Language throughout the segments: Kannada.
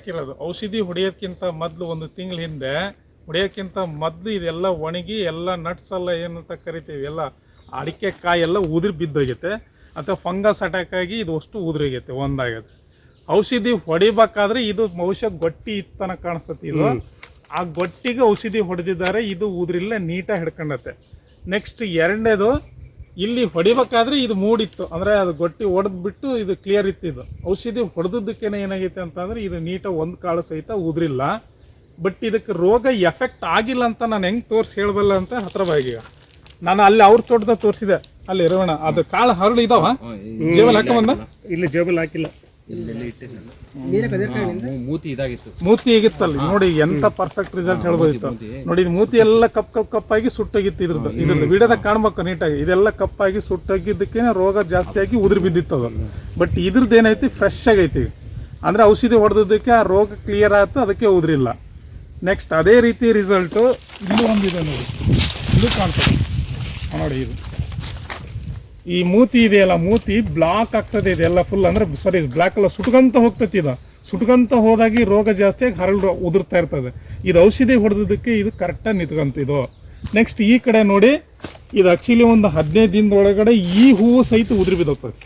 ಹಾಕಿರೋದು ಔಷಧಿ ಹೊಡೆಯೋಕ್ಕಿಂತ ಮೊದಲು ಒಂದು ತಿಂಗಳ ಹಿಂದೆ ಹೊಡೆಯೋಕ್ಕಿಂತ ಮೊದಲು ಇದೆಲ್ಲ ಒಣಗಿ ಎಲ್ಲ ನಟ್ಸ್ ಎಲ್ಲ ಏನಂತ ಕರಿತೀವಿ ಎಲ್ಲ ಅಡಿಕೆ ಕಾಯಿ ಎಲ್ಲ ಉದುರಿ ಬಿದ್ದೋಗೈತೆ. ಅಥವಾ ಫಂಗಸ್ ಅಟ್ಯಾಕ್ ಆಗಿ ಇದು ಅಷ್ಟು ಉದುರಿಗೈತೆ ಒಂದಾಗೈತೆ. ಔಷಧಿ ಹೊಡಿಬೇಕಾದ್ರೆ ಇದು ಬಹುಶಃ ಗೊಟ್ಟಿ ಇತ್ತನ ಕಾಣಿಸ್ತತಿ ಇದು. ಆ ಗೊಟ್ಟಿಗೆ ಔಷಧಿ ಹೊಡೆದಿದ್ದಾರೆ ಇದು ಉದುರಿಲ್ಲ ನೀಟಾಗಿ ಹಿಡ್ಕೊಂಡತ್ತೆ. ನೆಕ್ಸ್ಟ್ ಎರಡನೇದು ಇಲ್ಲಿ ಹೊಡಿಬೇಕಾದ್ರೆ ಇದು ಮೂಡಿತ್ತು. ಅಂದ್ರೆ ಅದು ಗೊಟ್ಟಿ ಹೊಡೆದ್ ಬಿಟ್ಟು ಇದು ಕ್ಲಿಯರ್ ಇತ್ತು ಇದು ಔಷಧಿ ಹೊಡೆದಕ್ಕೇನೆ ಏನಾಗೈತೆ ಅಂತಂದ್ರೆ ಇದು ನೀಟಾಗಿ ಒಂದು ಕಾಳು ಸಹಿತ ಉದ್ರಿಲ್ಲ. ಬಟ್ ಇದಕ್ಕೆ ರೋಗ ಎಫೆಕ್ಟ್ ಆಗಿಲ್ಲ ಅಂತ ನಾನು ಹೆಂಗ್ ತೋರಿಸಿ ಹೇಳಬಲ್ಲ ಅಂತ ಹತ್ರ ಬಾಯಿಗೆ ನಾನು ಅಲ್ಲಿ ಅವ್ರ ತೋಟದ ತೋರಿಸಿದೆ. ಅಲ್ಲಿ ಇರೋಣ. ಅದು ಕಾಳು ಹರಳು ಇದಾವ ಜೇಬಲ್ ಹಾಕ ಬಂದ? ಇಲ್ಲಿ ಜೇಬಲ್ ಹಾಕಿಲ್ಲ. ಮೂತಿ ಇದಾಗಿತ್ತು. ಮೂತಿ ನೋಡಿ ಎಂತ ಪರ್ಫೆಕ್ಟ್ ರಿಸಲ್ಟ್ ಹೇಳ್ಬೋದಿತ್ತು ನೋಡಿ ಮೂತಿ ಎಲ್ಲ ಕಪ್ ಕಪ್ ಕಪ್ಪಾಗಿ ಸುಟ್ಟೋಗಿತ್ತು ಇದ್ರದ್ದು. ಇದ್ರದ್ದು ವಿಡಿಯೋದಾಗ ಕಾಣ್ಬೇಕು ನೀಟಾಗಿ. ಇದೆಲ್ಲ ಕಪ್ಪಾಗಿ ಸುಟ್ಟೋಗಿದ್ದಕ್ಕೆ ರೋಗ ಜಾಸ್ತಿ ಆಗಿ ಉದುರಿ ಬಿದ್ದಿತ್ತು ಅದು ಬಟ್ ಇದ್ರದ್ದು ಏನೈತಿ? ಫ್ರೆಶ್ ಆಗೈತಿ. ಅಂದರೆ ಔಷಧಿ ಹೊಡೆದಕ್ಕೆ ಆ ರೋಗ ಕ್ಲಿಯರ್ ಆಯ್ತು ಅದಕ್ಕೆ ಉದುರಿಲ್ಲ. ನೆಕ್ಸ್ಟ್ ಅದೇ ರೀತಿ ರಿಸಲ್ಟು ಇಲ್ಲಿ ಒಂದಿದೆ ನೋಡಿ. ಇಲ್ಲಿ ಕಾಣ್ತದೆ. ನೋಡಿ ಇದು. ಈ ಮೂತಿ ಇದೆಯಲ್ಲ, ಮೂತಿ ಬ್ಲಾಕ್ ಆಗ್ತದೆ ಇದೆಲ್ಲ ಫುಲ್ ಅಂದ್ರೆ ಸಾರಿ ಬ್ಲಾಕ್ ಎಲ್ಲ ಸುಟ್ಕೊಂತ ಹೋಗ್ತೈತಿ ಇದು. ಸುಟ್ಕೊಂತ ಹೋದಾಗಿ ರೋಗ ಜಾಸ್ತಿ ಆಗಿ ಹರಳು ಉದುರ್ತಾ ಇರ್ತದೆ. ಇದು ಔಷಧಿ ಹೊಡೆದಕ್ಕೆ ಇದು ಕರೆಕ್ಟಾಗಿ ನಿಂತ್ಕೊಂತಿದು ನೆಕ್ಸ್ಟ್ ಈ ಕಡೆ ನೋಡಿ, ಇದು ಆಕ್ಚುಲಿ ಒಂದು ಹದಿನೈದು ದಿನದ ಒಳಗಡೆ ಈ ಹೂವು ಸಹಿತ ಉದುರಿ ಬಿದ್ದೋಗ್ತದೆ.